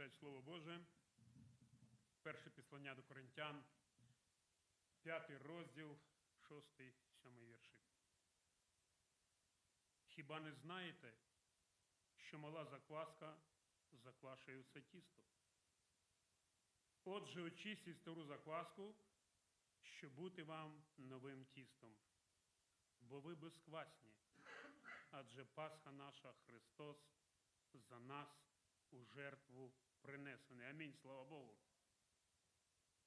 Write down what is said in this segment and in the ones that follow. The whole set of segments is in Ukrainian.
читають Слово Боже. Перше післання до Коринтян, п'ятий розділ, шостий, сьомий віршик. Хіба не знаєте, що мала закваска заквашує все тісто? Отже, очистіть стару закваску, щоб бути вам новим тістом, бо ви безквасні, адже Пасха наша Христос за нас у жертву принесений. Амінь, слава Богу.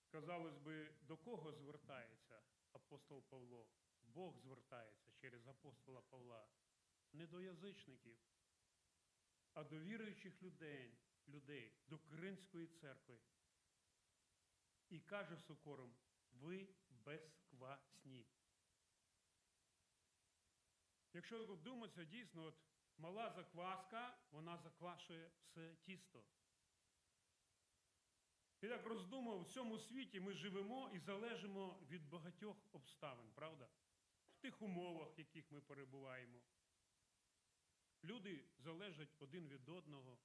Казалось би, до кого звертається апостол Павло? Бог звертається через апостола Павла не до язичників, а до віруючих людей, людей до Кримської церкви. І каже з укором, ви безквасні. Якщо думатися, дійсно, от мала закваска, вона заквашує все тісто. І так роздумав, в цьому світі ми живемо і залежимо від багатьох обставин, правда? В тих умовах, в яких ми перебуваємо. Люди залежать один від одного,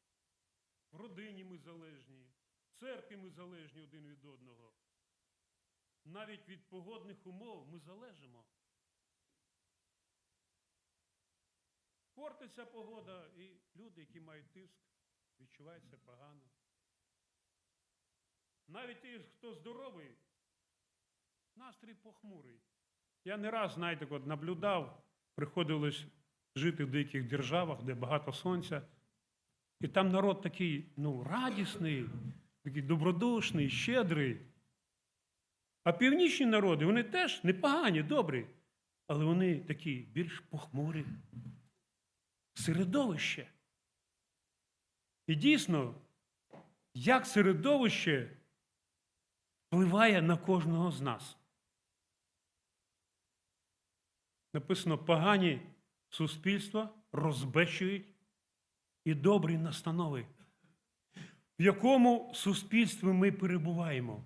в родині ми залежні, в церкві ми залежні один від одного. Навіть від погодних умов ми залежимо. Портиться погода, і люди, які мають тиск, відчувають себе погано. Навіть ті, хто здоровий, настрій похмурий. Я не раз, знаєте, от наблюдав, приходилось жити в деяких державах, де багато сонця. І там народ такий, ну, радісний, такий добродушний, щедрий. А північні народи, вони теж непогані, добрі, але вони такі більш похмурі. Середовище. І дійсно, як середовище впливає на кожного з нас. Написано, погані суспільства розбещують і добрі настанови. В якому суспільстві ми перебуваємо?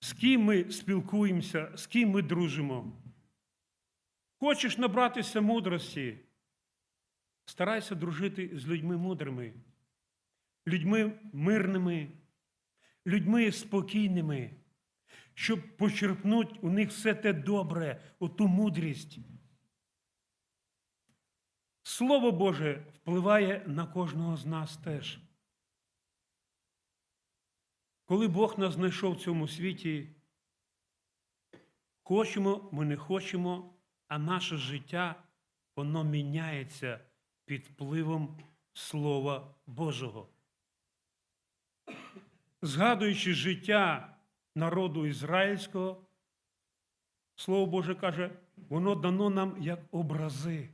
З ким ми спілкуємося, з ким ми дружимо? Хочеш набратися мудрості? Старайся дружити з людьми мудрими, людьми мирними, людьми спокійними, щоб почерпнути у них все те добре, оту мудрість. Слово Боже впливає на кожного з нас теж. Коли Бог нас знайшов в цьому світі, хочемо, ми не хочемо, а наше життя, воно міняється під впливом Слова Божого. Згадуючи життя народу ізраїльського, Слово Боже каже, воно дано нам як образи.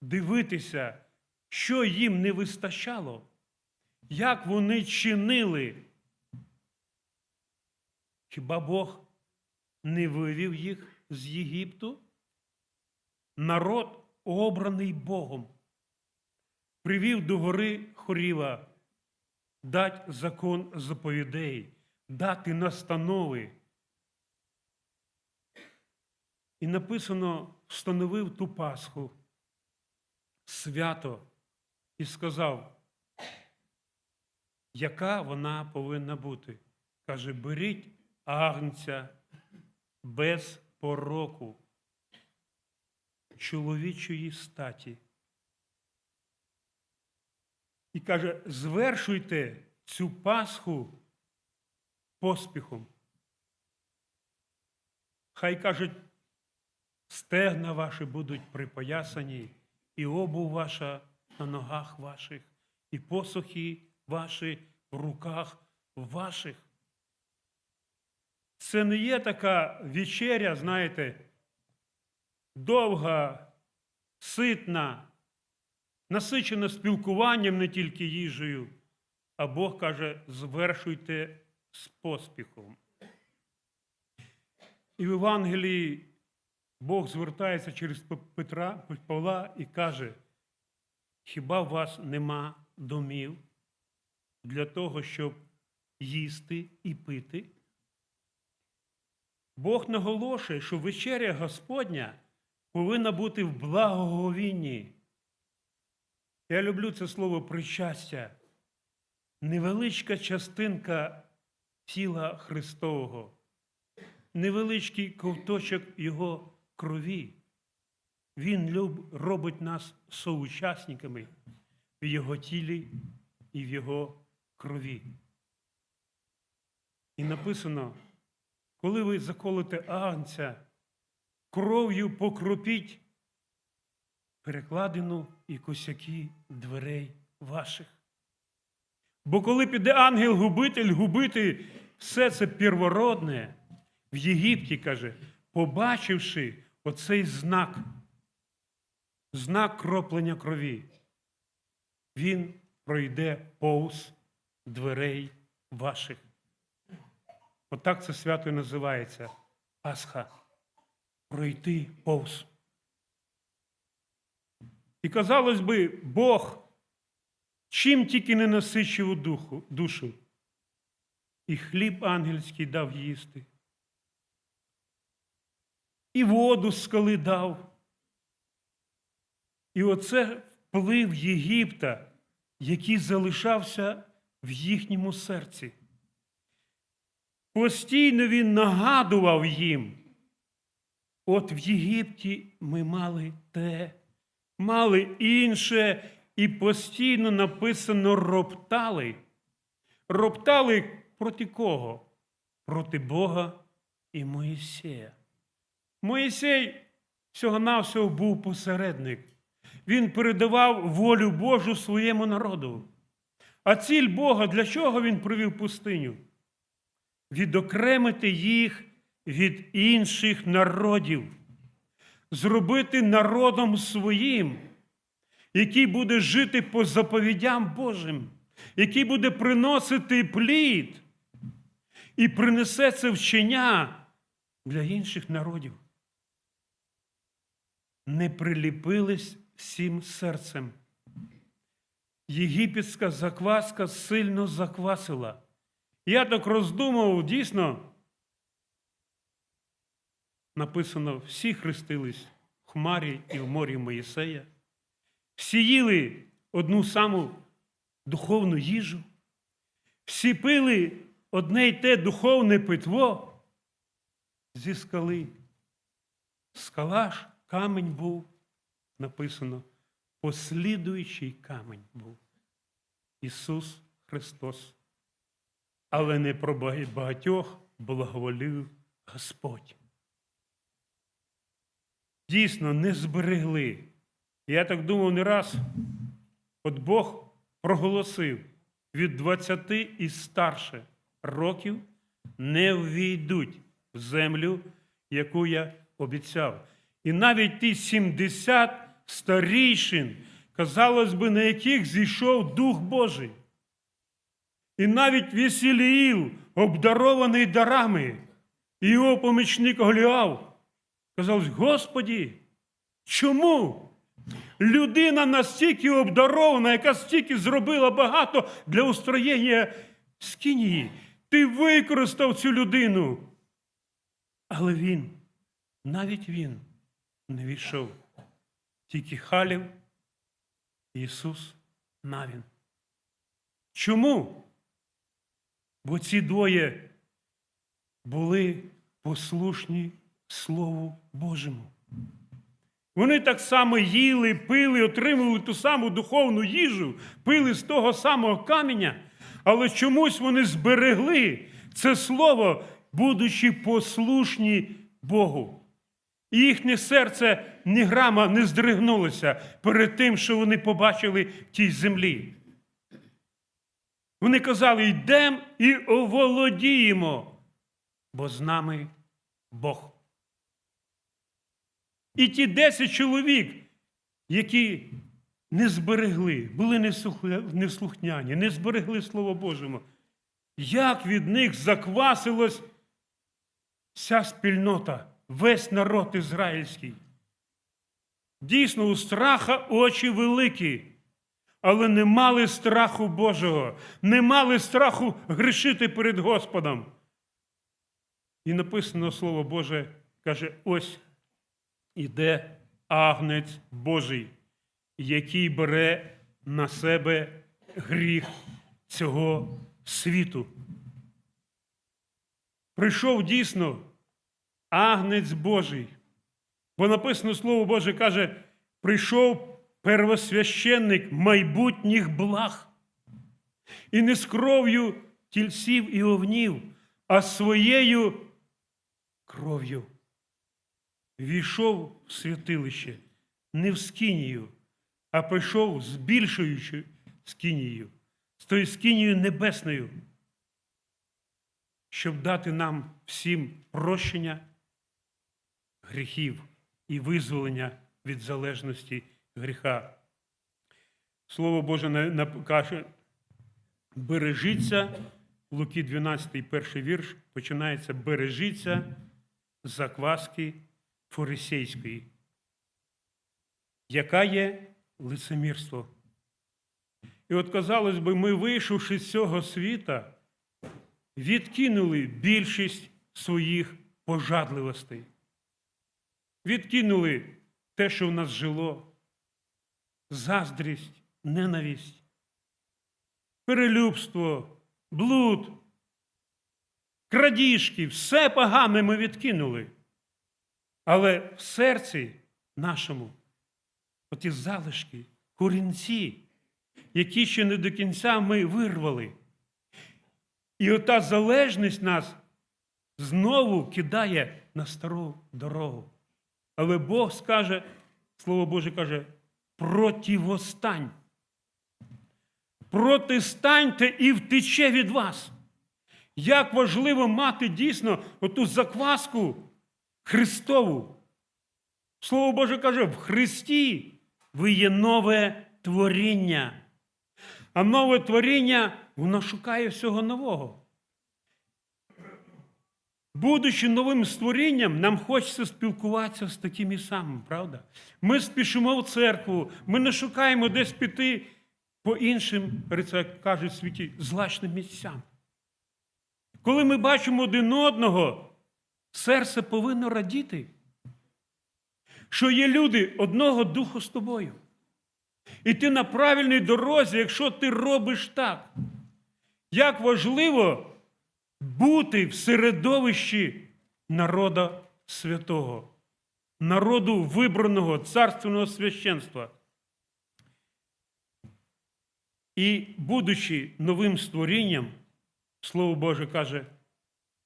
Дивитися, що їм не вистачало, як вони чинили. Хіба Бог не вивів їх з Єгипту? Народ, обраний Богом, привів до гори Хоріва, дать закон заповідей, дати настанови. І написано, встановив ту Пасху свято і сказав, яка вона повинна бути. Каже, беріть агнця без пороку, чоловічої статі. І каже, звершуйте цю Пасху поспіхом. Хай кажуть, стегна ваші будуть припоясані, і обув ваша на ногах ваших, і посохи ваші в руках ваших. Це не є така вечеря, знаєте, довга, ситна, насичена спілкуванням не тільки їжею, а Бог каже, звершуйте з поспіхом. І в Євангелії Бог звертається через Петра, Павла і каже, хіба у вас нема домів для того, щоб їсти і пити? Бог наголошує, що вечеря Господня повинна бути в благоговінні. Я люблю це слово причастя. невеличка частинка тіла Христового, невеличкий ковточок Його крові. Він люб, робить нас соучасниками в Його тілі і в Його крові. І написано, коли ви заколите агнця, кров'ю покропіть перекладину і косяки дверей ваших. Бо коли піде ангел-губитель губити все це первородне в Єгипті, каже, побачивши оцей знак, знак кроплення крові, він пройде повз дверей ваших. Отак це свято і називається Пасха. Пройти повз. І казалось би, Бог чим тільки не насичив духу, душу. І хліб ангельський дав їсти, і воду з скали дав. І оце вплив Єгипта, який залишався в їхньому серці. Постійно він нагадував їм. От в Єгипті ми мали те, мали інше, і постійно написано роптали. Роптали проти кого? Проти Бога і Моїсея. Моїсей всього-навсього був посередник. Він передавав волю Божу своєму народу. А ціль Бога для чого він привів пустиню? Відокремити їх від інших народів, зробити народом своїм, який буде жити по заповідям Божим, який буде приносити плід і принесе це вчення для інших народів. Не приліпились всім серцем. Єгипетська закваска сильно заквасила. Я так роздумав, дійсно, написано, всі хрестились в хмарі і в морі Моїсея, всі їли одну саму духовну їжу, всі пили одне й те духовне питво зі скали. Скала ж камінь був, написано, послідуючий камінь був. Ісус Христос. Але не про багатьох благоволів Господь. Дійсно, не зберегли. Я так думав не раз, от Бог проголосив від 20 і старше років не ввійдуть в землю, яку я обіцяв. І навіть ті 70 старійшин, казалось би, на яких зійшов Дух Божий. І навіть Весіліїл, обдарований дарами, і його помічник Голіав, казав, Господі, чому людина настільки обдарована, яка стільки зробила багато для устроєння скинії, ти використав цю людину. Але він, навіть він не війшов. Тільки Халів, Ісус Навін. Чому? Бо ці двоє були послушні Слову Божому. Вони так само їли, пили, отримували ту саму духовну їжу, пили з того самого каменя, але чомусь вони зберегли це слово, будучи послушні Богу. І їхнє серце ні грама не здригнулося перед тим, що вони побачили в тій землі. Вони казали, йдемо і оволодіємо, бо з нами Бог. І ті 10 чоловік, які не зберегли, були неслухняні, не зберегли Слово Божому, як від них заквасилась вся спільнота, весь народ ізраїльський. Дійсно, у страха очі великі, але не мали страху Божого, не мали страху грішити перед Господом. І написано Слово Боже, каже, ось іде агнець Божий, який бере на себе гріх цього світу. Прийшов дійсно агнець Божий. Бо написано Слово Боже каже, прийшов первосвященник майбутніх благ. І не з кров'ю тільців і овнів, а своєю кров'ю. Війшов в святилище не в скинію, а прийшов з більшою скинією, з тою скинією небесною, щоб дати нам всім прощення гріхів і визволення від залежності гріха. Слово Боже каже, бережіться, Луки 12, перший вірш, починається бережіться закваски фарисейської, яка є лицемірство. І от, казалось би, ми, вийшовши з цього світа, відкинули більшість своїх пожадливостей. Відкинули те, що в нас жило, заздрість, ненависть, перелюбство, блуд, крадіжки, все погане ми відкинули. Але в серці нашому оті залишки, корінці, які ще не до кінця ми вирвали. І ота залежність нас знову кидає на стару дорогу. Але Бог скаже, Слово Боже каже, противостань. Протистаньте і втече від вас. Як важливо мати дійсно оту закваску Христову. Слово Боже каже, в Христі ви є нове творіння. А нове творіння, воно шукає всього нового. Будучи новим створінням, нам хочеться спілкуватися з такими самими, правда? Ми спішимо в церкву, ми не шукаємо десь піти по іншим, як кажуть в світі, злачним місцям. Коли ми бачимо один одного, серце повинно радіти, що є люди одного духу з тобою. І ти на правильній дорозі, якщо ти робиш так. Як важливо бути в середовищі народа святого, народу вибраного царственного священства. І, будучи новим створінням, Слово Боже каже,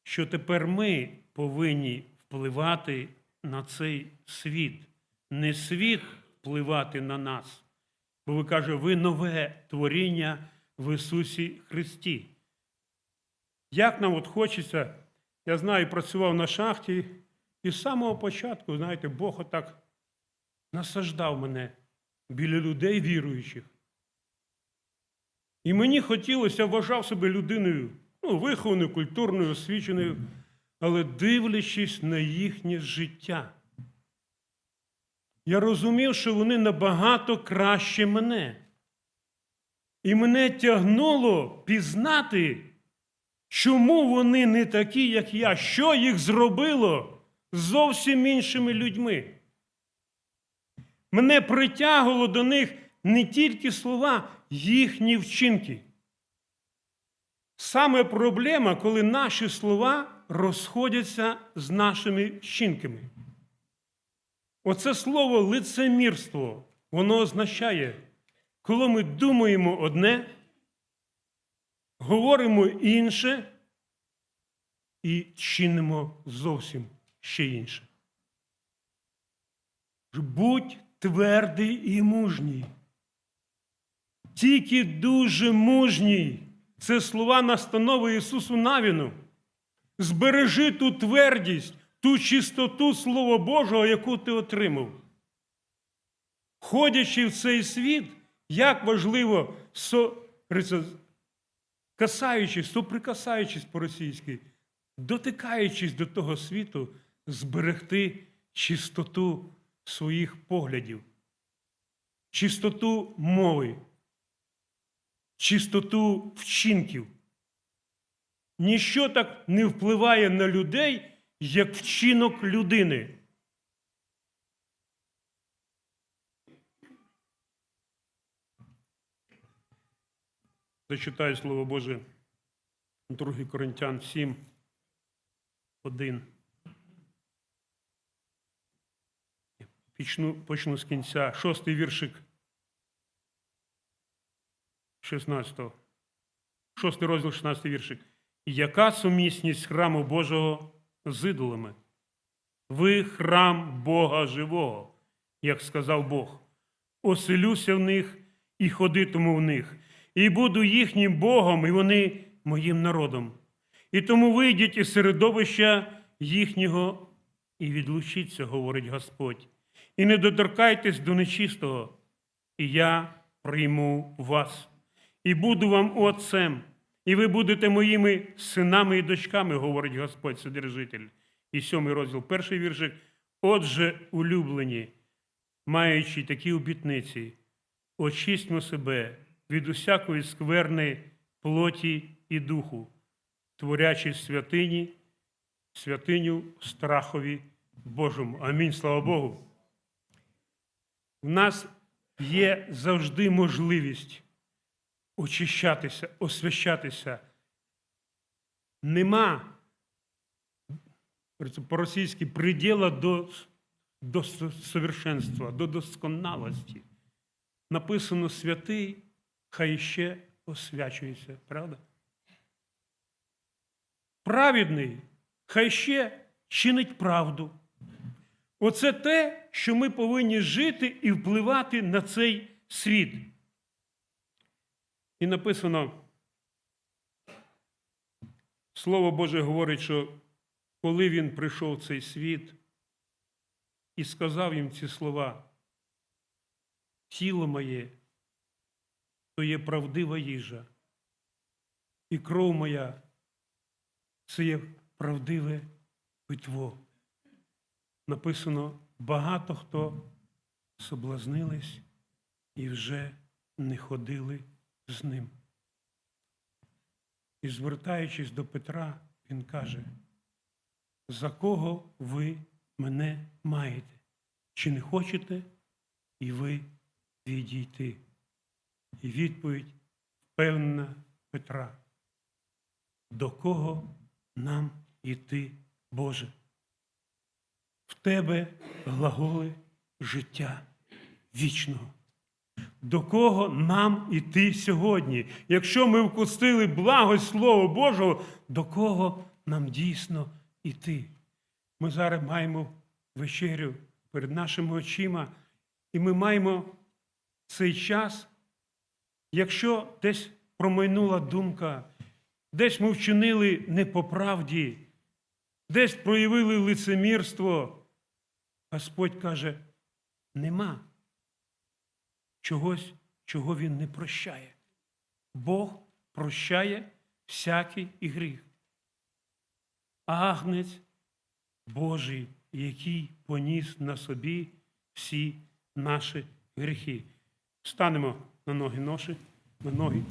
що тепер ми повинні впливати на цей світ, не світ впливати на нас. Бо ви каже, ви нове творіння в Ісусі Христі. Як нам от хочеться, я знаю, працював на шахті, і з самого початку, знаєте, Бог отак насаждав мене біля людей віруючих. І мені хотілося, вважав себе людиною, ну, вихованою, культурною, освіченою, але дивлячись на їхнє життя. Я розумів, що вони набагато краще мене. І мене тягнуло пізнати, чому вони не такі, як я, що їх зробило зовсім іншими людьми. Мене притягувало до них не тільки слова, їхні вчинки. Саме проблема, коли наші слова розходяться з нашими вчинками. Оце слово лицемірство, воно означає, коли ми думаємо одне, говоримо інше і чинимо зовсім ще інше. Будь твердий і мужній. Тільки дуже мужній. Це слова настанови Ісусу Навіну. Збережи ту твердість, ту чистоту Слова Божого, яку ти отримав. Ходячи в цей світ, як важливо, со, касаючись, соприкасаючись по-російськи, дотикаючись до того світу, зберегти чистоту своїх поглядів, чистоту мови, чистоту вчинків. Ніщо так не впливає на людей, як вчинок людини. Зачитаю Слово Боже 2 Коринтян 7, 1. Почну, почну з кінця. Шостий віршик 16. Шостий розділ, 16 віршик. Яка сумісність храму Божого з ідолами? Ви храм Бога живого, як сказав Бог. Оселюся в них і ходитиму в них, і буду їхнім Богом, і вони моїм народом. І тому вийдіть із середовища їхнього і відлучіться, говорить Господь, і не доторкайтесь до нечистого, і я прийму вас, і буду вам отцем, і ви будете моїми синами і дочками, говорить Господь Содержитель. І сьомий розділ, перший віршик. Отже, улюблені, маючи такі обітниці, очистьмо себе від усякої скверни плоті і духу, творячи святині, святиню страхові Божому. Амінь. Слава Богу. У нас є завжди можливість очищатися, освящатися. Нема по-російськи приділа до, до совершенства, до досконалості. Написано святий, хай ще освячується, правда? Праведний, хай ще чинить правду. Оце те, що ми повинні жити і впливати на цей світ. І написано, Слово Боже говорить, що коли він прийшов в цей світ і сказав їм ці слова, тіло моє, то є правдива їжа, і кров моя це є правдиве питво. Написано, багато хто соблазнились і вже не ходили з ним. І звертаючись до Петра, він каже, за кого ви мене маєте? Чи не хочете і ви відійти? І відповідь впевнена Петра. До кого нам іти, Боже? В тебе глаголи життя вічного. До кого нам іти сьогодні? Якщо ми вкусили благость Слова Божого, до кого нам дійсно іти? Ми зараз маємо вечерю перед нашими очима, і ми маємо цей час, якщо десь промайнула думка, десь ми вчинили не по правді, десь проявили лицемірство, Господь каже, нема чогось, чого Він не прощає. Бог прощає всякий гріх. Агнець Божий, який поніс на собі всі наші гріхи. Станемо на ноги ноші, на ноги.